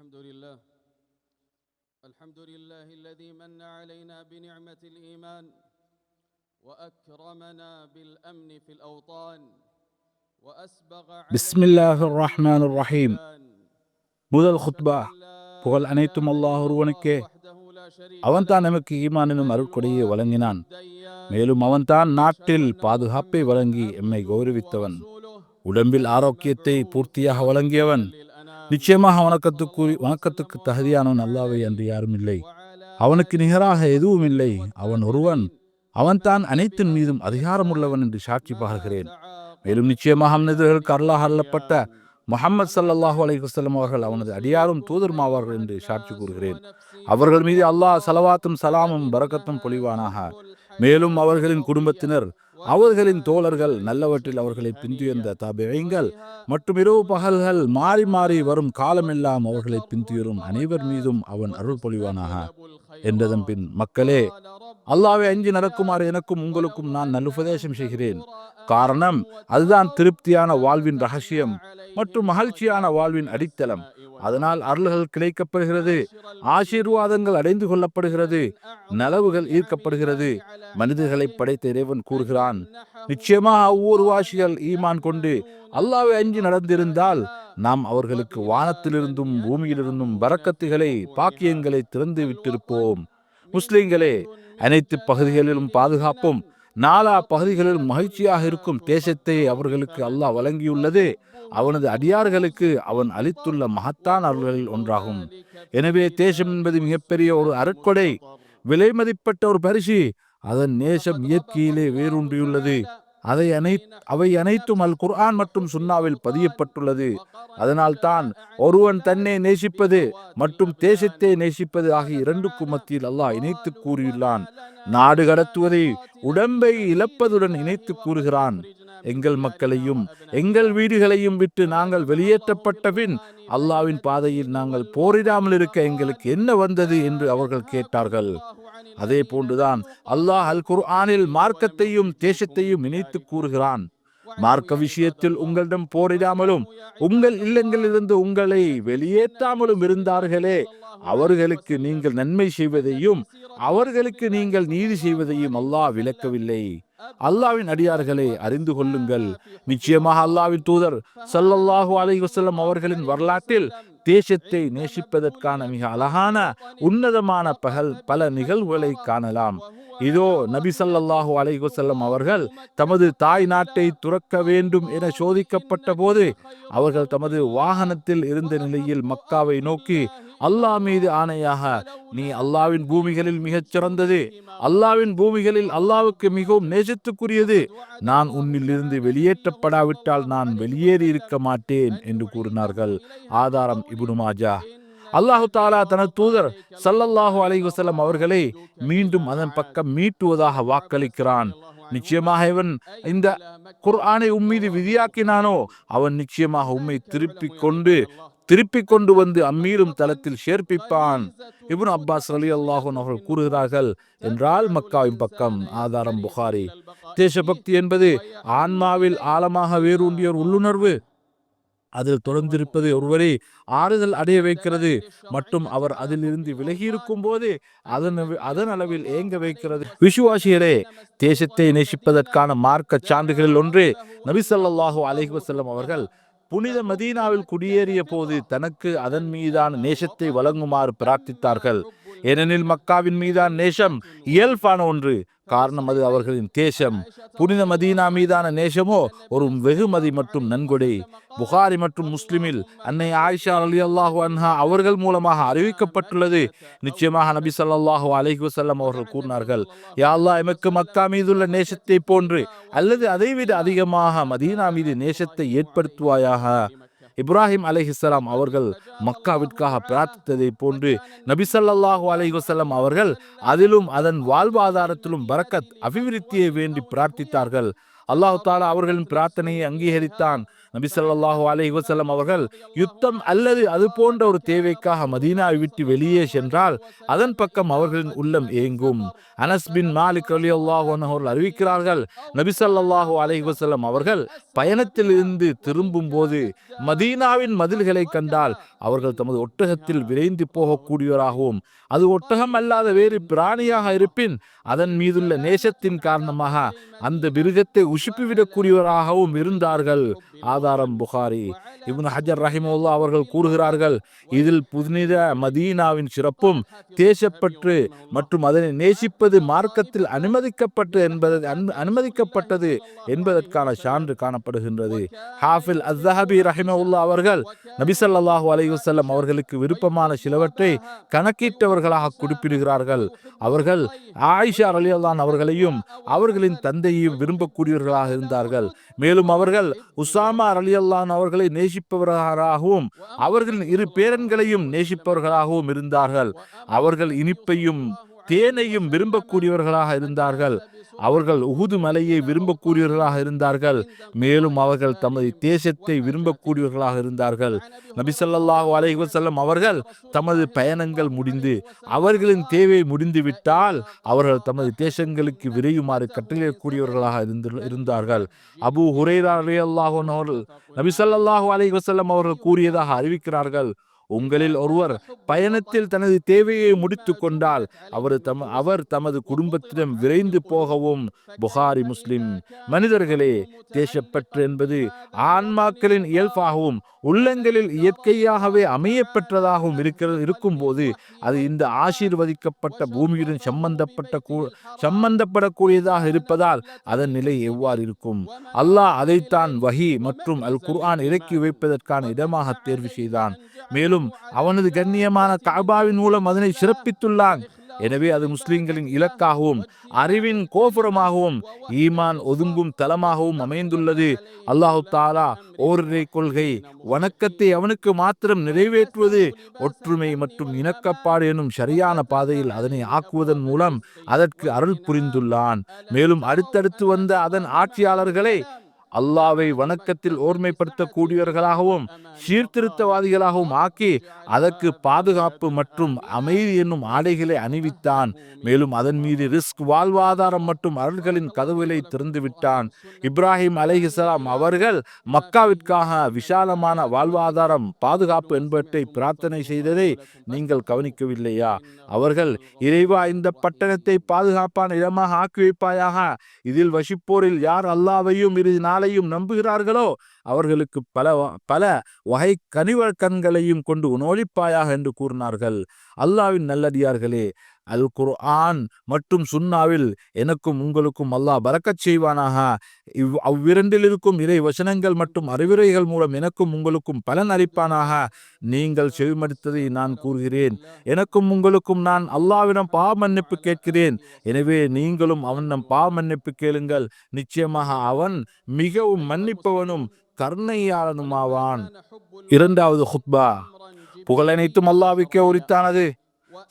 الحمد لله الحمد لله الذي من علينا بنعمة الإيمان وأكرمنا بالأمن في الأوطان وأسبغ بسم الله الرحمن الرحيم முதல் ஹுத்பா புகழ் அனைத்தும் அல்லாஹ் ஒருவனுக்கே அவன்தான் நமக்கு ஈமான் எனும் அருட்கொடையை வழங்கினான் மேலும் அவன்தான் நாட்டில் பாதுகாப்பை வழங்கி எம்மை கௌரவித்தவன் உடம்பில் ஆரோக்கியத்தை பூர்த்தியாக வழங்கியவன் நிச்சயமாக வணக்கத்துக்கு வணக்கத்துக்கு தகுதியானவன் அல்லாவை அன்று யாரும் இல்லை. அவனுக்கு நிகராக எதுவும் இல்லை. அவன் ஒருவன். அவன்தான் அனைத்தின் மீதும் அதிகாரமுள்ளவன் என்று சாட்சி பகர்கிறேன் மேலும் நிச்சயமாக மனிதர்களுக்கு அருளாக அல்லப்பட்ட முகமது சல்லல்லாஹு அலைஹுசல்லம் அவர்கள் அவனது அடியாரும் தூதர்மாவார்கள் என்று சாட்சி கூறுகிறேன். அவர்கள் மீது அல்லாஹ் சலவாத்தும் சலாமும் பரக்கத்தும் பொழிவானாக. மேலும் அவர்களின் குடும்பத்தினர் அவர்களின் தோழர்கள் நல்லவற்றில் அவர்களை பின்துயர்ந்த தபிழைங்கள் மற்றும் இரவு பகல்கள் மாறி மாறி வரும் காலமெல்லாம் அவர்களை பின்துயரும் அனைவர் மீதும் அவன் அருள் பொழிவானாக. என்றதன் பின் மக்களே அல்லாவை அஞ்சு நடக்குமாறு எனக்கும் உங்களுக்கும் நான் நல்லுபதேசம் செய்கிறேன். காரணம் அதுதான் திருப்தியான வாழ்வின் ரகசியம் மற்றும் மகிழ்ச்சியான வாழ்வின் அடித்தளம். அதனால் அருள்கள் கிடைக்கப்படுகிறது ஆசீர்வாதங்கள் அடைந்து கொள்ளப்படுகிறது நலவுகள் ஈர்க்கப்படுகிறது. மனிதர்களை படைத்த இறைவன் கூறுகிறான் நிச்சயமாக ஒவ்வொரு வாசிகள் ஈமான் கொண்டு அல்லாவை அஞ்சு நடந்திருந்தால் நாம் அவர்களுக்கு வானத்திலிருந்தும் பூமியிலிருந்தும் பறக்கத்துகளை பாக்கியங்களை திறந்து விட்டிருப்போம். முஸ்லிம்களே அனைத்து பகுதிகளிலும் பாதுகாப்பும் நாலா பகுதிகளிலும் மகிழ்ச்சியாக இருக்கும் தேசத்தை அவர்களுக்கு அல்லாஹ் வழங்கியுள்ளது. அவனது அடியார்களுக்கு அவன் அளித்துள்ள மகத்தான் அருள்களில் ஒன்றாகும். எனவே தேசம் என்பது மிகப்பெரிய ஒரு அருட்கொடை விலை மதிப்பட்ட ஒரு பரிசு. அதன் நேசம் இயற்கையிலே வேரூன்றியுள்ளது. அதை அனை அவை அனைத்தும் அல் குர்ஆன் மற்றும் சுன்னாவில் பதியப்பட்டுள்ளது. அதனால் தான் ஒருவன் தன்னை நேசிப்பது மற்றும் தேசத்தை நேசிப்பது ஆகிய இரண்டுக்கும் மத்தியில் அல்லாஹ் இணைத்து கூறியுள்ளான். நாடு கடத்துவதை உடம்பை இழப்பதுடன் இணைத்து கூறுகிறான். எங்கள் மக்களையும் எங்கள் வீடுகளையும் விட்டு நாங்கள் வெளியேற்றப்பட்ட பின் அல்லாவின் பாதையில் நாங்கள் போரிடாமல் இருக்க எங்களுக்கு என்ன வந்தது என்று அவர்கள் கேட்டார்கள். அதே போன்றுதான் அல்லாஹ் அல் குர்ஆனில் மார்க்கத்தையும் தேசத்தையும் இணைத்து கூறுகிறான். மார்க்க விஷயத்தில் உங்களிடம் போரிடாமலும் உங்கள் இல்லங்களிலிருந்து உங்களை வெளியேற்றாமலும் இருந்தார்களே அவர்களுக்கு நீங்கள் நன்மை செய்வதையும் அவர்களுக்கு நீங்கள் நீதி செய்வதையும் அல்லாஹ் விளக்கவில்லை. அல்லாவின் அடியார்களை அறிந்து கொள்ளுங்கள். நிச்சயமாக அல்லாவின் தூதர் சல்லல்லாஹு அலை வஸல்லம் அவர்களின் வரலாற்றில் தேசத்தை நேசிப்பதற்கான மிக அழகான உன்னதமான பகல் பல நிகழ்வுகளை காணலாம். இதோ நபி சல்லல்லாஹு அலைகுசல்லம் அவர்கள் தமது தாய் நாட்டை துறக்க வேண்டும் என சோதிக்கப்பட்ட போது அவர்கள் தமது வாகனத்தில் இருந்த நிலையில் மக்காவை நோக்கி அல்லாஹ் மீது ஆணையாக நீ அல்லாவின் பூமிகளில் மிகச் சிறந்தது அல்லாவின் பூமிகளில் அல்லாவுக்கு மிகவும் நேசத்துக்குரியது. நான் உன்னிலிருந்து வெளியேற்றப்படாவிட்டால் நான் வெளியேறி இருக்க மாட்டேன் என்று கூறினார்கள் ஆதாரம் இபுனு மாஜா. அல்லாஹு தாலா தனது தூதர் சல்லல்லாஹு அலைஹி அவர்களை மீண்டும் அதன் பக்கம் மீட்டுவதாக வாக்களிக்கிறான். நிச்சயமாக இவன் இந்த குர்ஆனை உம்மீது விதியாக்கினானோ? அவன் நிச்சயமாக உம்மை திருப்பிக் கொண்டு திருப்பிக் கொண்டு வந்து அம்மீறும் தளத்தில் சேர்ப்பிப்பான். இப்னு அப்பாஸ் அலி அல்லாஹூன் அவர்கள் கூறுகிறார்கள் என்றால் மக்காவின் பக்கம் ஆதாரம் புகாரி. தேசபக்தி என்பது ஆன்மாவில் ஆழமாக வேரூன்றிய ஒரு உள்ளுணர்வு. அதில் தொடர்ந்திருப்பது ஒருவரை ஆறுதல் அடைய வைக்கிறது மற்றும் அவர் அதிலிருந்து விலகி இருக்கும் போது அதன் அதன் அளவில் ஏங்க வைக்கிறது. விசுவாசியரே தேசத்தை நேசிப்பதற்கான மார்க்க சான்றுகளில் ஒன்று நபிசல்லாஹூ அலிஹசல்லம் அவர்கள் புனித மதீனாவில் குடியேறிய போது தனக்கு அதன் மீதான நேசத்தை வழங்குமாறு பிரார்த்தித்தார்கள். ஏனெனில் மக்காவின் மீதான நேசம் இயல்பான ஒன்று. காரணம் அது அவர்களின் தேசம். புனித மதீனா மீதான நேசமோ ஒரு வெகுமதி மற்றும் நன்கொடை. புகாரி மற்றும் முஸ்லிமில் அன்னை ஆயிஷா அலி அல்லாஹு அன்ஹா அவர்கள் மூலமாக அறிவிக்கப்பட்டுள்ளது. நிச்சயமாக நபி சல்லாஹு அலஹி வசல்லம் அவர்கள் கூறினார்கள் யா எமக்கு மக்கா மீதுள்ள நேசத்தை போன்று அல்லது அதைவிட அதிகமாக மதீனா மீது நேசத்தை ஏற்படுத்துவாயாக? இப்ராஹிம் அலைஹிஸ்லாம் அவர்கள் மக்காவிற்காக பிரார்த்தித்ததை போன்று நபிசல்லாஹு அலைஹி அவர்கள் அதிலும் அதன் வாழ்வாதாரத்திலும் பரக்கத் அபிவிருத்தியை வேண்டி பிரார்த்தித்தார்கள். அல்லாஹு தாலா அவர்களின் பிரார்த்தனையை அங்கீகரித்தான். நபி ஸல்லல்லாஹு அலஹி வசல்லம் அவர்கள் யுத்தம் அல்லது அது போன்ற ஒரு தேவைக்காக மதீனாவை விட்டு வெளியே சென்றால் அதன் பக்கம் அவர்களின் உள்ளம் ஏங்கும். அனஸ் பின் மாலிக் அலி அன்ஹு அவர்கள் அறிவிக்கிறார்கள் நபி ஸல்லல்லாஹு அலஹி வசல்லம் அவர்கள் பயணத்திலிருந்து திரும்பும் போது மதீனாவின் மதில்களை கண்டால் அவர்கள் தமது ஒட்டகத்தில் விரைந்து போகக்கூடியவராகவும் அது ஒட்டகம் அல்லாத வேறு பிராணியாக இருப்பின் அதன் மீதுள்ள நேசத்தின் காரணமாக அந்த மிருகத்தை உசுப்பிவிடக்கூடியவராகவும் இருந்தார்கள். ஆதாரம் புகாரி. இப்னு ஹஜர் ரஹிமுல்லா அவர்கள் கூறுகிறார்கள் இதில் புனித மதீனாவின் சிறப்பும் தேசப்பற்று மற்றும் அதனை நேசிப்பது மார்க்கத்தில் அனுமதிக்கப்பட்டு என்பது அனுமதிக்கப்பட்டது என்பதற்கான சான்று காணப்படுகின்றது. ஹாஃபில் அஸ்ஹபி ரஹிமவுல்லா அவர்கள் நபிசல்லாஹு அலைவசல்லம் அவர்களுக்கு விருப்பமான சிலவற்றை கணக்கிட்டவர்களாக குறிப்பிடுகிறார்கள். அவர்கள் ஆயிஷா ரலியல்லான் அவர்களையும் அவர்களின் தந்தையையும் விரும்பக்கூடியவர்களாக இருந்தார்கள். மேலும் அவர்கள் உசா உசாமா ரலியல்லான் அவர்களை நேசிப்பவர்களாகவும் அவர்களின் இரு பேரன்களையும் நேசிப்பவர்களாகவும் இருந்தார்கள். அவர்கள் இனிப்பையும் தேனையும் விரும்பக்கூடியவர்களாக இருந்தார்கள். அவர்கள் உகுது மலையை விரும்பக்கூடியவர்களாக இருந்தார்கள். மேலும் அவர்கள் தமது தேசத்தை விரும்பக்கூடியவர்களாக இருந்தார்கள். நபிசல்லாஹு ஸல்லல்லாஹு அவர்கள் தமது பயணங்கள் முடிந்து அவர்களின் தேவை முடிந்து விட்டால் அவர்கள் தமது தேசங்களுக்கு விரையுமாறு கட்டளையிடக்கூடியவர்களாக இருந்து இருந்தார்கள். அபு ஹுரைரா அலி அன்ஹு அவர்கள் நபிசல்லாஹு ஸல்லல்லாஹு அவர்கள் கூறியதாக அறிவிக்கிறார்கள். உங்களில் ஒருவர் பயணத்தில் தனது தேவையை முடித்து கொண்டால் அவர் தம் அவர் தமது குடும்பத்திடம் விரைந்து போகவும். புகாரி முஸ்லிம் மனிதர்களே தேசப்பற்று என்பது ஆன்மாக்களின் இயல்பாகவும் உள்ளங்களில் இயற்கையாகவே அமையப்பெற்றதாகவும் இருக்கிறது இருக்கும்போது அது இந்த ஆசீர்வதிக்கப்பட்ட பூமியுடன் சம்பந்தப்பட்ட கூ- சம்பந்தப்படக்கூடியதாக இருப்பதால் அதன் நிலை எவ்வாறு இருக்கும்? அல்லாஹ் அதைத்தான் வஹி மற்றும் அல் குர்ஆன் இறக்கி வைப்பதற்கான இடமாக தேர்வு செய்தான். மேலும் அவனது கண்ணியமான காபாவின் மூலம் அதனை சிறப்பித்துள்ளான். எனவே அது முஸ்லிம்களின் இலக்காகவும் அறிவின் கோபுரமாகவும் ஈமான் ஒதுங்கும் தலமாகவும் அமைந்துள்ளது. அல்லாஹு தாலா ஓரிரை கொள்கை வணக்கத்தை அவனுக்கு மாத்திரம் நிறைவேற்றுவது ஒற்றுமை மற்றும் இணக்கப்பாடு எனும் சரியான பாதையில் அதனை ஆக்குவதன் மூலம் அதற்கு அருள் புரிந்துள்ளான். மேலும் அடுத்தடுத்து வந்த அதன் ஆட்சியாளர்களை அல்லாவை வணக்கத்தில் ஓர்மைப்படுத்தக்கூடியவர்களாகவும் சீர்திருத்தவாதிகளாகவும் ஆக்கி அதற்கு பாதுகாப்பு மற்றும் அமைதி என்னும் ஆடைகளை அணிவித்தான். மேலும் அதன் மீது ரிஸ்க் வாழ்வாதாரம் மற்றும் அருள்களின் கதவுகளை திறந்துவிட்டான். இப்ராஹிம் அலைஹிசலாம் அவர்கள் மக்காவிற்காக விசாலமான வாழ்வாதாரம் பாதுகாப்பு என்பவற்றை பிரார்த்தனை செய்ததை நீங்கள் கவனிக்கவில்லையா? அவர்கள் இறைவா இந்த பட்டணத்தை பாதுகாப்பான இடமாக ஆக்கி வைப்பாயாக. இதில் வசிப்போரில் யார் அல்லாவையும் இறுதி நாளையும் நம்புகிறார்களோ? அவர்களுக்கு பல பல வகை கனிவ கண்களையும் கொண்டு உணவளிப்பாயாக என்று கூறினார்கள். அல்லாவின் நல்லடியார்களே அல் குர்ஆன் மற்றும் சுன்னாவில் எனக்கும் உங்களுக்கும் அல்லாஹ் பறக்கச் செய்வானாக. இவ் அவ்விரண்டில் இருக்கும் இறை வசனங்கள் மற்றும் அறிவுரைகள் மூலம் எனக்கும் உங்களுக்கும் பலன் அளிப்பானாக. நீங்கள் செவிமடித்ததை நான் கூறுகிறேன். எனக்கும் உங்களுக்கும் நான் அல்லாவிடம் பாவ மன்னிப்பு கேட்கிறேன். எனவே நீங்களும் அவனிடம் பாவ மன்னிப்பு கேளுங்கள். நிச்சயமாக அவன் மிகவும் மன்னிப்பவனும் கருணையாளனுமாவான். இரண்டாவது ஹுத்பா. புகழனைத்தும் அல்லாஹ்வுக்கே உரித்தானது.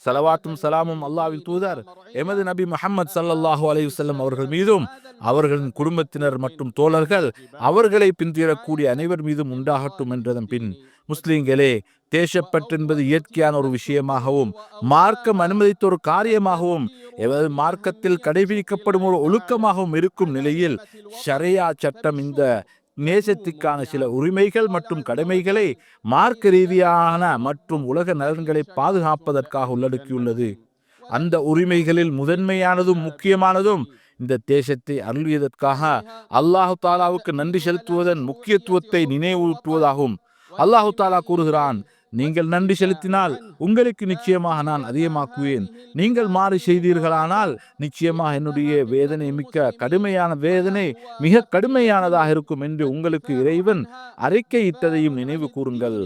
சலவாத்தும் சலாமும் அல்லாஹ்வின் தூதர். எமது நபி முஹம்மது சல்லாஹூ அலையுசல்லம் அவர்கள் மீதும் அவர்களின் குடும்பத்தினர் மற்றும் தோழர்கள் அவர்களை பின்தீரக்கூடிய அனைவர் மீதும் உண்டாகட்டும் என்றதன் பின் முஸ்லிம்களே தேசப்பற்று என்பது இயற்கையான ஒரு விஷயமாகவும் மார்க்கம் அனுமதித்த ஒரு காரியமாகவும் எமது மார்க்கத்தில் கடைபிடிக்கப்படும் ஒரு ஒழுக்கமாகவும் இருக்கும் நிலையில் ஷரையா சட்டம் இந்த நேசத்துக்கான சில உரிமைகள் மற்றும் கடமைகளை மார்க்க ரீதியான மற்றும் உலக நலன்களை பாதுகாப்பதற்காக உள்ளடக்கியுள்ளது. அந்த உரிமைகளில் முதன்மையானதும் முக்கியமானதும் இந்த தேசத்தை அருளியதற்காக அல்லாஹு தாலாவுக்கு நன்றி செலுத்துவதன் முக்கியத்துவத்தை நினைவூட்டுவதாகும். அல்லாஹு தாலா கூறுகிறான் நீங்கள் நன்றி செலுத்தினால் உங்களுக்கு நிச்சயமாக நான் அதிகமாக்குவேன். நீங்கள் மாறு செய்தீர்களானால் நிச்சயமாக என்னுடைய வேதனை மிக்க கடுமையான வேதனை மிக கடுமையானதாக இருக்கும் என்று உங்களுக்கு இறைவன் அறிக்கையிட்டதையும் நினைவு கூறுங்கள்.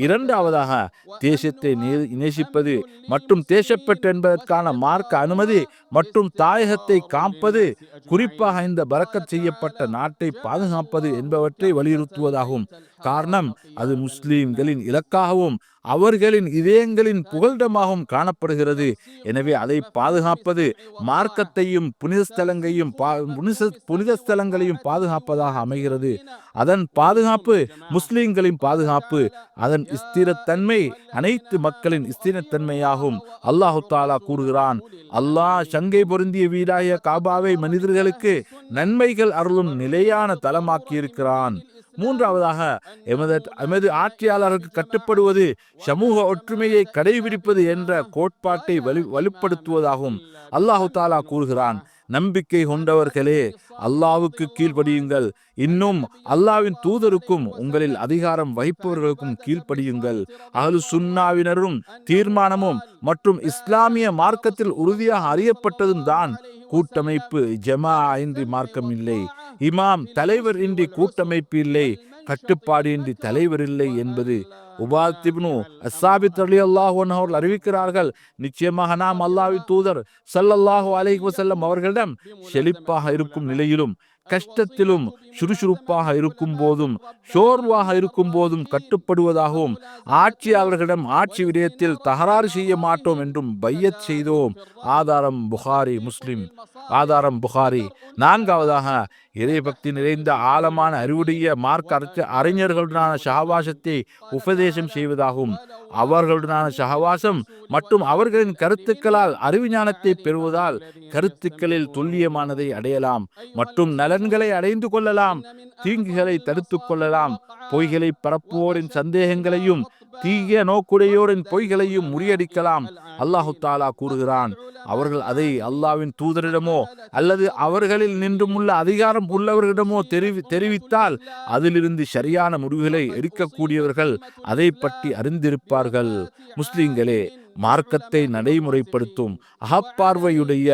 இரண்டாவதாக தேசத்தை நே- நேசிப்பது மற்றும் தேசப்பட்டு என்பதற்கான மார்க்க அனுமதி மற்றும் தாயகத்தை காப்பது குறிப்பாக இந்த பறக்கச் செய்யப்பட்ட நாட்டை பாதுகாப்பது என்பவற்றை வலியுறுத்துவதாகும். காரணம் அது முஸ்லீம்களின் இலக்காகவும் அவர்களின் இதயங்களின் புகலிடமாகவும் காணப்படுகிறது. எனவே அதை பாதுகாப்பது மார்க்கத்தையும் புனித ஸ்தலங்களையும் பா- புனித புனித ஸ்தலங்களையும் பாதுகாப்பதாக அமைகிறது. அதன் பாதுகாப்பு முஸ்லிம்களின் பாதுகாப்பு. அதன் ஸ்திரத்தன்மை அனைத்து மக்களின் ஸ்திரத்தன்மையாகும். அல்லாஹு தாலா கூறுகிறான் அல்லாஹ் சங்கை பொருந்திய வீடாகிய காபாவை மனிதர்களுக்கு நன்மைகள் அருளும் நிலையான தலமாக்கியிருக்கிறான். மூன்றாவதாக எமது எமது ஆட்சியாளருக்கு கட்டுப்படுவது சமூக ஒற்றுமையை கடைபிடிப்பது என்ற கோட்பாட்டை வலு வலுப்படுத்துவதாகவும் அல்லாஹு தாலா கூறுகிறான் நம்பிக்கை கொண்டவர்களே அல்லாவுக்கு கீழ்ப்படியுங்கள். இன்னும் அல்லாஹ்வின் தூதருக்கும் உங்களில் அதிகாரம் வகிப்பவர்களுக்கும் கீழ்ப்படியுங்கள். அஹ்லு சுன்னாவினரும் தீர்மானமும் மற்றும் இஸ்லாமிய மார்க்கத்தில் உறுதியாக அறியப்பட்டதும் தான் கூட்டமைப்பு ஜமா இன்றி மார்க்கம் இல்லை இமாம் தலைவர் இன்றி கூட்டமைப்பு இல்லை. கட்டுப்பாடு இன்றி தலைவர் இல்லை என்பது உபாத்திப்னு அசாபித் அலி அல்லாஹ் அவர்கள் அறிவிக்கிறார்கள். நிச்சயமாக நாம் அல்லாஹ் தூதர் சல்லல்லாஹு அலைஹி வசல்லம் அவர்களிடம் செழிப்பாக இருக்கும் நிலையிலும் கஷ்டத்திலும் சுறுசுறுப்பாக இருக்கும் போதும் சோர்வாக இருக்கும் போதும் கட்டுப்படுவதாகவும் ஆட்சியாளர்களிடம் ஆட்சி விடயத்தில் தகராறு செய்ய மாட்டோம் என்றும் பையத் செய்தோம். ஆதாரம் புகாரி முஸ்லிம். ஆதாரம் புகாரி. நான்காவதாக இறைபக்தி நிறைந்த ஆழமான அறிவுடைய மார்க் அறிஞர்களுடனான சகவாசத்தை உபதேசம் செய்வதாகும். அவர்களுடனான சகவாசம் மற்றும் அவர்களின் கருத்துக்களால் அறிவு ஞானத்தை பெறுவதால் கருத்துக்களில் துல்லியமானதை அடையலாம். மற்றும் நலன்களை அடைந்து கொள்ளலாம். தீங்குகளை தடுத்து கொள்ளலாம். பொய்களை பரப்புவோரின் சந்தேகங்களையும் தீய நோக்குடையோரின் பொய்களையும் முறியடிக்கலாம். அல்லாஹு தாலா கூறுகிறான். அவர்கள் அதை அல்லாவின் தூதரிடமோ அல்லது அவர்களில் நின்றுமுள்ள அதிகாரம் உள்ளவர்களிடமோ தெரிவி தெரிவித்தால் அதிலிருந்து சரியான முடிவுகளை எடுக்கக்கூடியவர்கள் அதை பற்றி அறிந்திருப்பார்கள். முஸ்லிம்களே மார்க்கத்தை நடைமுறைப்படுத்தும் அகப்பார்வையுடைய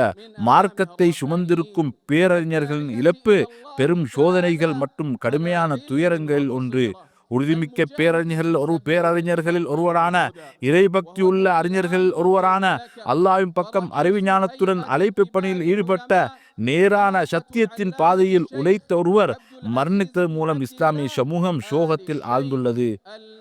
மார்க்கத்தை சுமந்திருக்கும் பேரறிஞர்களின் இழப்பு பெரும் சோதனைகள் மற்றும் கடுமையான துயரங்களில் ஒன்று. உறுதிமிக்க பேரறிஞர்கள் ஒரு பேரறிஞர்களில் ஒருவரான இறைபக்தி உள்ள அறிஞர்களில் ஒருவரான அல்லாவின் பக்கம் அறிவுஞானத்துடன் அழைப்பு பணியில் ஈடுபட்ட நேரான சத்தியத்தின் பாதையில் உழைத்த ஒருவர் மரணித்தது மூலம் இஸ்லாமிய சமூகம் சோகத்தில் ஆழ்ந்துள்ளது.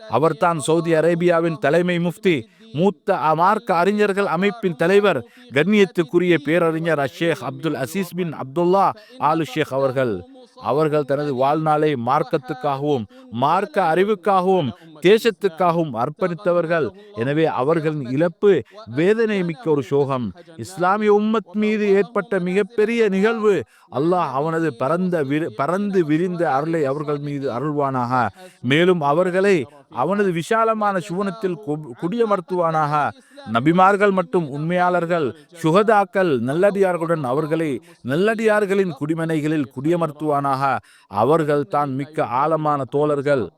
அவர்தான் சவுதி அரேபியாவின் தலைமை முஃப்தி மூத்த அமார்க்க அறிஞர்கள் அமைப்பின் தலைவர் கண்ணியத்துக்குரிய பேரறிஞர் அஷேக் அப்துல் அசீஸ் பின் அப்துல்லா ஆலு ஷேக் அவர்கள். அவர்கள் தனது வாழ்நாளை மார்க்கத்துக்காகவும் மார்க்க அறிவுக்காகவும் தேசத்துக்காகவும் அர்ப்பணித்தவர்கள். எனவே அவர்களின் இழப்பு வேதனை மிக்க ஒரு சோகம். இஸ்லாமிய உம்மத் மீது ஏற்பட்ட மிகப்பெரிய நிகழ்வு அல்லாஹ் அவனது பரந்த விரி- பரந்து விரிந்த அருளை அவர்கள் மீது அருள்வானாக. மேலும் அவர்களை அவனது விசாலமான சுவனத்தில் கு- குடியமர்த்துவானாக. நபிமார்கள் மற்றும் உண்மையாளர்கள் சுகதாக்கள் நல்லடியார்களுடன் அவர்களை நல்லடியார்களின் குடிமனைகளில் குடியமர்த்துவானாக. அவர்கள் தான் மிக்க ஆழமான தோழர்கள்.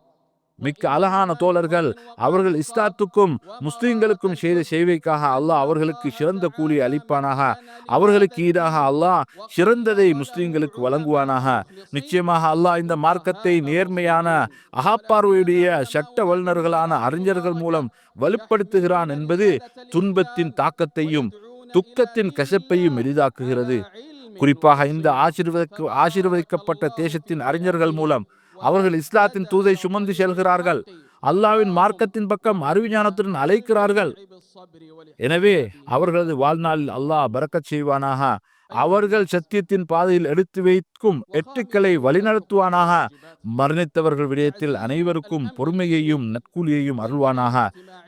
மிக்க அழகான தோழர்கள். அவர்கள் இஸ்லாத்துக்கும் முஸ்லிம்களுக்கும் செய்த சேவைக்காக அல்லாஹ் அவர்களுக்கு சிறந்த கூலி அளிப்பானாக. அவர்களுக்கு ஈடாக அல்லாஹ் சிறந்ததை முஸ்லிம்களுக்கு வழங்குவானாக. நிச்சயமாக அல்லாஹ் இந்த மார்க்கத்தை நேர்மையான அகாப்பார்வையுடைய சட்ட வல்லுநர்களான அறிஞர்கள் மூலம் வலுப்படுத்துகிறான் என்பது துன்பத்தின் தாக்கத்தையும் துக்கத்தின் கசப்பையும் எளிதாக்குகிறது. குறிப்பாக இந்த ஆசீர்வதிக்க ஆசீர்வதிக்கப்பட்ட தேசத்தின் அறிஞர்கள் மூலம் அவர்கள் இஸ்லாத்தின் தூதை சுமந்து செல்கிறார்கள். அல்லாவின் மார்க்கத்தின் பக்கம் அறிவுஞானத்துடன் அழைக்கிறார்கள் எனவே அவர்களது வாழ்நாளில் அல்லாஹ் பறக்கச் செய்வானாக. அவர்கள் சத்தியத்தின் பாதையில் எடுத்து வைக்கும் எட்டுக்களை வழிநடத்துவானாக. மரணித்தவர்கள் விடயத்தில் அனைவருக்கும் பொறுமையையும் நற்கூலியையும் அருள்வானாக.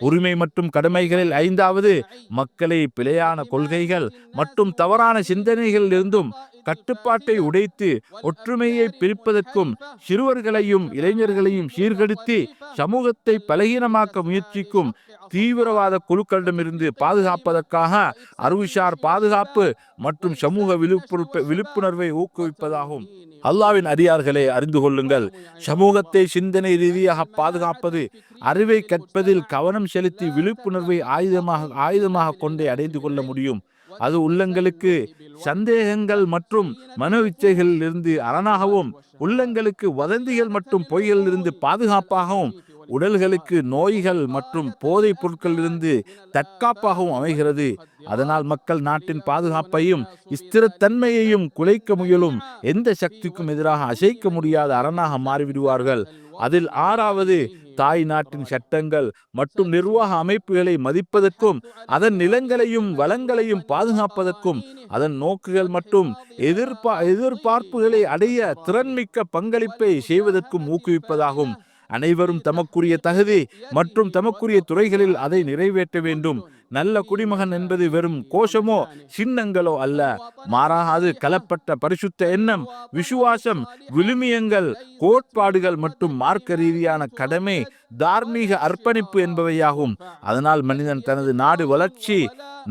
உரிமை மற்றும் கடமைகளில் ஐந்தாவது மக்களை பிழையான கொள்கைகள் மற்றும் தவறான சிந்தனைகளில் இருந்தும் கட்டுப்பாட்டை உடைத்து ஒற்றுமையை பிரிப்பதற்கும் சிறுவர்களையும் இளைஞர்களையும் சீர்கெடுத்து சமூகத்தை பலகீனமாக்க முயற்சிக்கும் தீவிரவாத குழுக்களிடமிருந்து பாதுகாப்பதற்காக அறிவுசார் பாதுகாப்பு மற்றும் சமூக விழிப்புணர்வு விழிப்புணர்வை ஊக்குவிப்பதாகும். அல்லாவின் அரியார்களே அறிந்து கொள்ளுங்கள். சமூகத்தை சிந்தனை ரீதியாக பாதுகாப்பது அறிவை கற்பதில் கவனம் செலுத்தி விழிப்புணர்வை ஆயுதமாக ஆயுதமாக கொண்டே அடைந்து கொள்ள முடியும். அது உள்ளங்களுக்கு சந்தேகங்கள் மற்றும் மனவிச்சைகளில் இருந்து அரணாகவும் உள்ளங்களுக்கு வதந்திகள் மற்றும் பொய்களிலிருந்து பாதுகாப்பாகவும் உடல்களுக்கு நோய்கள் மற்றும் போதைப் பொருட்களிலிருந்து தற்காப்பாகவும் அமைகிறது. அதனால் மக்கள் நாட்டின் பாதுகாப்பையும் ஸ்திரத்தன்மையையும் குலைக்க முயலும் எந்த சக்திக்கும் எதிராக அசைக்க முடியாத அரணாக மாறிவிடுவார்கள். அதில் ஆறாவது தாய் நாட்டின் சட்டங்கள் மற்றும் நிர்வாக அமைப்புகளை மதிப்பதற்கும் அதன் நிலங்களையும் வளங்களையும் பாதுகாப்பதற்கும் அதன் நோக்குகள் மற்றும் எதிர்பா எதிர்பார்ப்புகளை அடைய திறன்மிக்க பங்களிப்பை செய்வதற்கும் ஊக்குவிப்பதாகும். அனைவரும் தமக்குரிய தகுதி மற்றும் தமக்குரிய துறைகளில் அதை நிறைவேற்ற வேண்டும். நல்ல குடிமகன் என்பது வெறும் கோஷமோ சின்னங்களோ அல்ல. மாறாக அது கலப்பட்ட பரிசுத்த எண்ணம் விசுவாசம் விழுமியங்கள் கோட்பாடுகள் மற்றும் மார்க்க ரீதியான கடமை தார்மீக அர்ப்பணிப்பு என்பவையாகும். அதனால் மனிதன் தனது நாடு வளர்ச்சி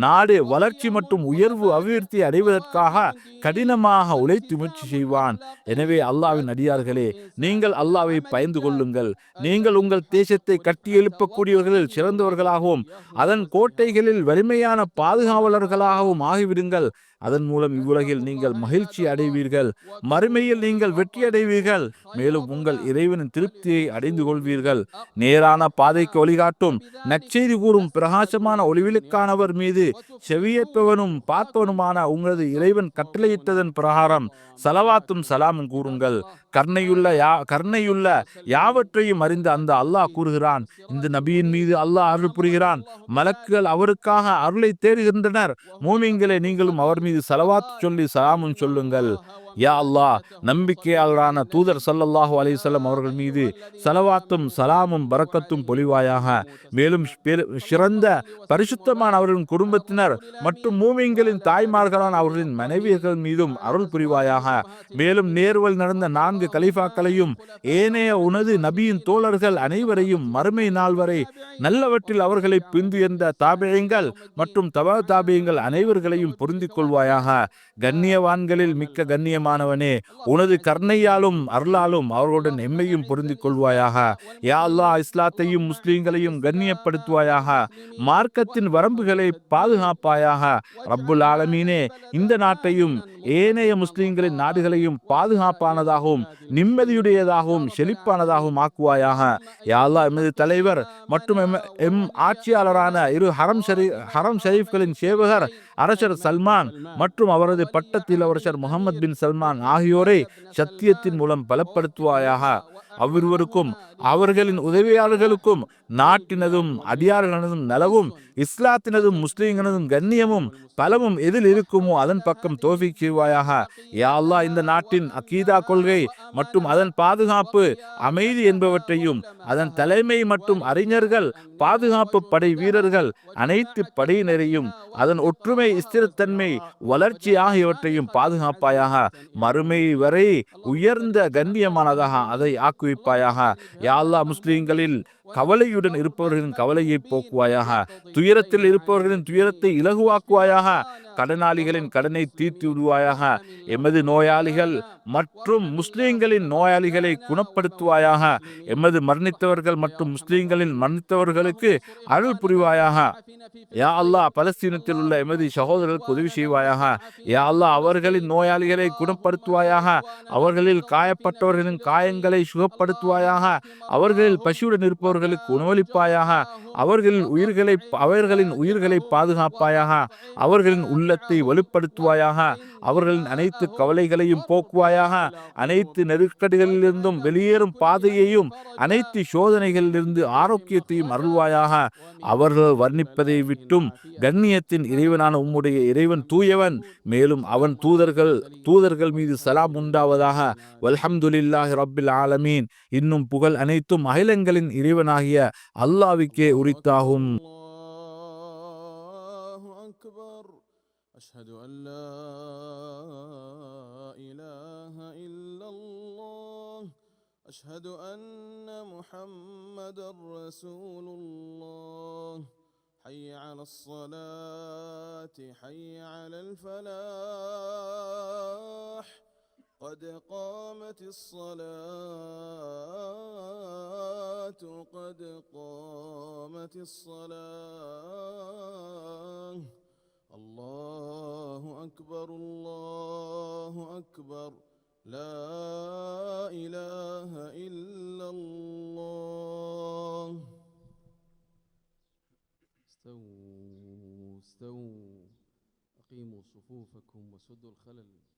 நாடு வளர்ச்சி மற்றும் உயர்வு அபிவிருத்தி அடைவதற்காக கடினமாக உழைத்து முயற்சி செய்வான். எனவே அல்லாவின் அடியார்களே நீங்கள் அல்லாவை பயந்து கொள்ளுங்கள். நீங்கள் உங்கள் தேசத்தை கட்டி எழுப்பக்கூடியவர்களில் சிறந்தவர்களாகவும் அதன் கோட்டை கோட்டைகளில் வலிமையான பாதுகாவலர்களாகவும் ஆகிவிடுங்கள். அதன் மூலம் இவ்வுலகில் நீங்கள் மகிழ்ச்சி அடைவீர்கள். மறுமையில் நீங்கள் வெற்றி அடைவீர்கள். மேலும் உங்கள் இறைவனின் திருப்தியை அடைந்து கொள்வீர்கள். நேரான பாதைக்கு வழிகாட்டும். நற்செய்தி கூறும் பிரகாசமான ஒளிவிலுக்கானவர் மீது செவியேற்பவனும் பார்ப்பவனுமான உங்களது இறைவன் கட்டளையிட்டதன் பிரகாரம். சலவாத்தும் சலாமும் கூறுங்கள். கர்ணையுள்ள யா கர்ணையுள்ள யாவற்றையும் அறிந்த அந்த அல்லாஹ் கூறுகிறான். இந்த நபியின் மீது அல்லாஹ் அருள் புரிகிறான். மலக்குகள் அவருக்காக அருளை தேடுகின்றனர். மூமிங்களை நீங்களும் அவர் மீது சலவாத் சொல்லி சலாமும் சொல்லுங்கள். யா அல்லாஹ் நம்பிக்கையாளரான தூதர் சல்லல்லாஹு அலிசல்லம் அவர்கள் மீது சலவாத்தும் சலாமும் பறக்கத்தும் பொழிவாயாக மேலும் பெரு- சிறந்த பரிசுத்தமான அவர்களின் குடும்பத்தினர் மற்றும் மூமிங்களின் தாய்மார்களான அவர்களின் மனைவியர்கள் மீதும் அருள் புரிவாயாக. மேலும் நேர்வல் நடந்த நான்கு கலிஃபாக்களையும் ஏனைய உனது நபியின் தோழர்கள் அனைவரையும் மறுமை நாள் வரை நல்லவற்றில் அவர்களை பிந்துயர்ந்த தாபியங்கள் மற்றும் தவ தாபியங்கள் அனைவர்களையும் பொருந்திக் கொள்வாயாக. கண்ணியவான்களில் மிக்க பிரியமானவனே உனது கருணையாலும் அருளாலும் அவர்களுடன் எம்மையும் பொருந்தி கொள்வாயாக யா இஸ்லாத்தையும் முஸ்லீம்களையும் கண்ணியப்படுத்துவாயாக. மார்க்கத்தின் வரம்புகளை பாதுகாப்பாயாக. ரப்புல் ஆலமீனே இந்த நாட்டையும் ஏனைய முஸ்லீம்களின் நாடுகளையும் பாதுகாப்பானதாகவும் நிம்மதியுடையதாகவும் செழிப்பானதாகவும் ஆக்குவாயாக. யா எமது தலைவர் மற்றும் எம் எம் ஆட்சியாளரான இரு ஹரம் ஷரீ ஹரம் ஷரீஃப்களின் சேவகர் அரசர் சல்மான் மற்றும் அவரது பட்டத்தில் அரசர் முகமது பின் சல்மான் ஆகியோரை சத்தியத்தின் மூலம் பலப்படுத்துவாயாக. அவ்விருவருக்கும் அவர்களின் உதவியாளர்களுக்கும் நாட்டினதும் அதிகாரிகளதும் நலவும் இஸ்லாத்தினதும் முஸ்லீம்களதும் கண்ணியமும் பலமும் எதில் இருக்குமோ அதன் பக்கம் தோஃபிக் செய்வாயாக யா இந்த நாட்டின் அகீதா கொள்கை மற்றும் அதன் பாதுகாப்பு அமைதி என்பவற்றையும் அதன் தலைமை மற்றும் அறிஞர்கள் பாதுகாப்பு படை வீரர்கள் அனைத்து படையினரையும் அதன் ஒற்றுமை ஸ்திரத்தன்மை வளர்ச்சி ஆகியவற்றையும் பாதுகாப்பாயாக மறுமை வரை உயர்ந்த கண்ணியமானதாக அதை ஆக்கு யா அல்லாஹ் முஸ்லிம்களில் கவலையுடன் இருப்பவர்களின் கவலையை போக்குவாயாக துயரத்தில் இருப்பவர்களின் துயரத்தை இலகுவாக்குவாயாக கடனாளிகளின் கடனை தீர்த்து விடுவாயாக எமது நோயாளிகள் மற்றும் முஸ்லீம்களின் நோயாளிகளை குணப்படுத்துவாயாக எமது மரணித்தவர்கள் மற்றும் முஸ்லீம்களின் மரணித்தவர்களுக்கு அருள் புரிவாயாக. யா அல்லாஹ் பலஸ்தீனத்தில் உள்ள எமது சகோதரர்களுக்கு உதவி செய்வாயாக. யா அல்லா அவர்களின் நோயாளிகளை குணப்படுத்துவாயாக. அவர்களில் காயப்பட்டவர்களின் காயங்களை சுகப்படுத்துவாயாக. அவர்களில் பசியுடன் இருப்பவர்கள் அவர்களுக்கு உணவளிப்பாயாக. அவர்களின் உயிர்களை அவர்களின் உயிர்களை பாதுகாப்பாயாக. அவர்களின் உள்ளத்தை வலுப்படுத்துவாயாக. அவர்களின் அனைத்து கவலைகளையும் போக்குவாயாக. அனைத்து நெருக்கடிகளிலிருந்தும் வெளியேறும் பாதையையும் அனைத்து சோதனைகளிலிருந்து ஆரோக்கியத்தையும் அருள்வாயாக. அவர்கள் வர்ணிப்பதை விட்டும் கண்ணியத்தின் இறைவனான உம்முடைய இறைவன் தூயவன். மேலும் அவன் தூதர்கள் தூதர்கள் மீது சலாம் உண்டாவதாக. வல்ஹம்துலில்லாஹி ரப்பில் ஆலமீன். இன்னும் புகழ் அனைத்தும் அகிலங்களின் இறைவன் இறைவனாகிய அல்லாஹ்வுக்கே உரித்தாகும் الله أكبر أشهد أن لا إله إلا الله أشهد أن محمد رسول الله حي على الصلاة حي على الفلاح قد قامت الصلاة قد قامت الصلاة. الله أكبر الله أكبر. لا إله إلا الله. استووا استووا. أقيموا صفوفكم وسدوا الخلل.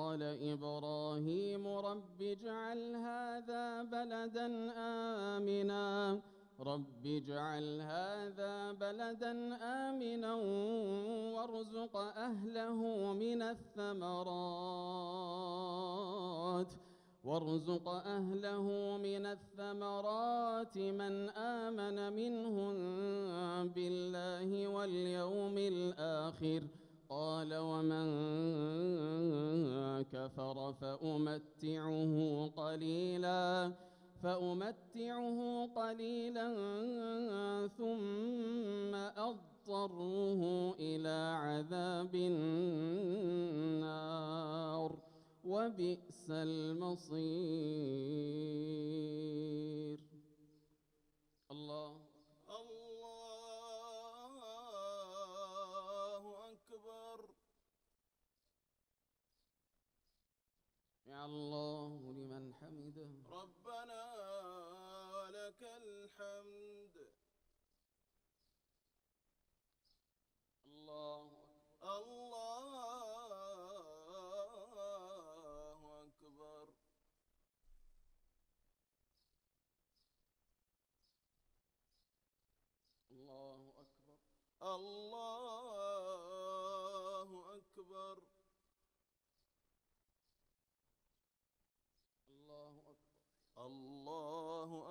قال إبراهيم رب اجعل هذا بلدا آمنا. رب اجعل هذا بلدا آمنا وارزق أهله من الثمرات. وارزق أهله من الثمرات من آمن منهم بالله واليوم الآخر. قال ومن كفر فأمتعه قليلا فأمتعه قليلا ثم أضطره إلى عذاب النار وبئس المصير. الله لمن حمده. ربنا ولك الحمد. الله الله أكبر. الله أكبر. الله أكبر الله أكبر الله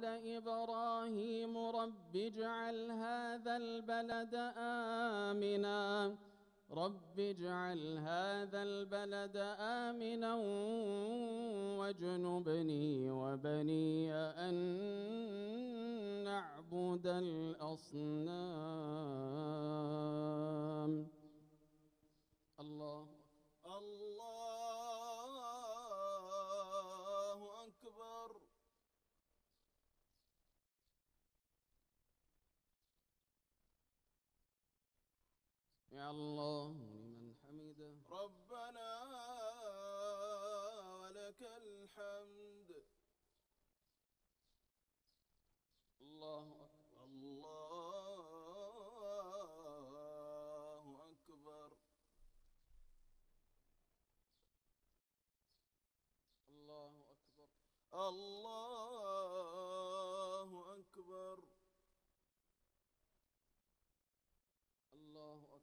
إبراهيم رب اجعل هذا البلد آمنا. رب اجعل هذا البلد آمنا واجنبني وبني أن نعبد الأصنام. الله يا الله لمن حمده. ربنا ولك الحمد. الله أكبر. الله أكبر. الله أكبر. الله أكبر الله أكبر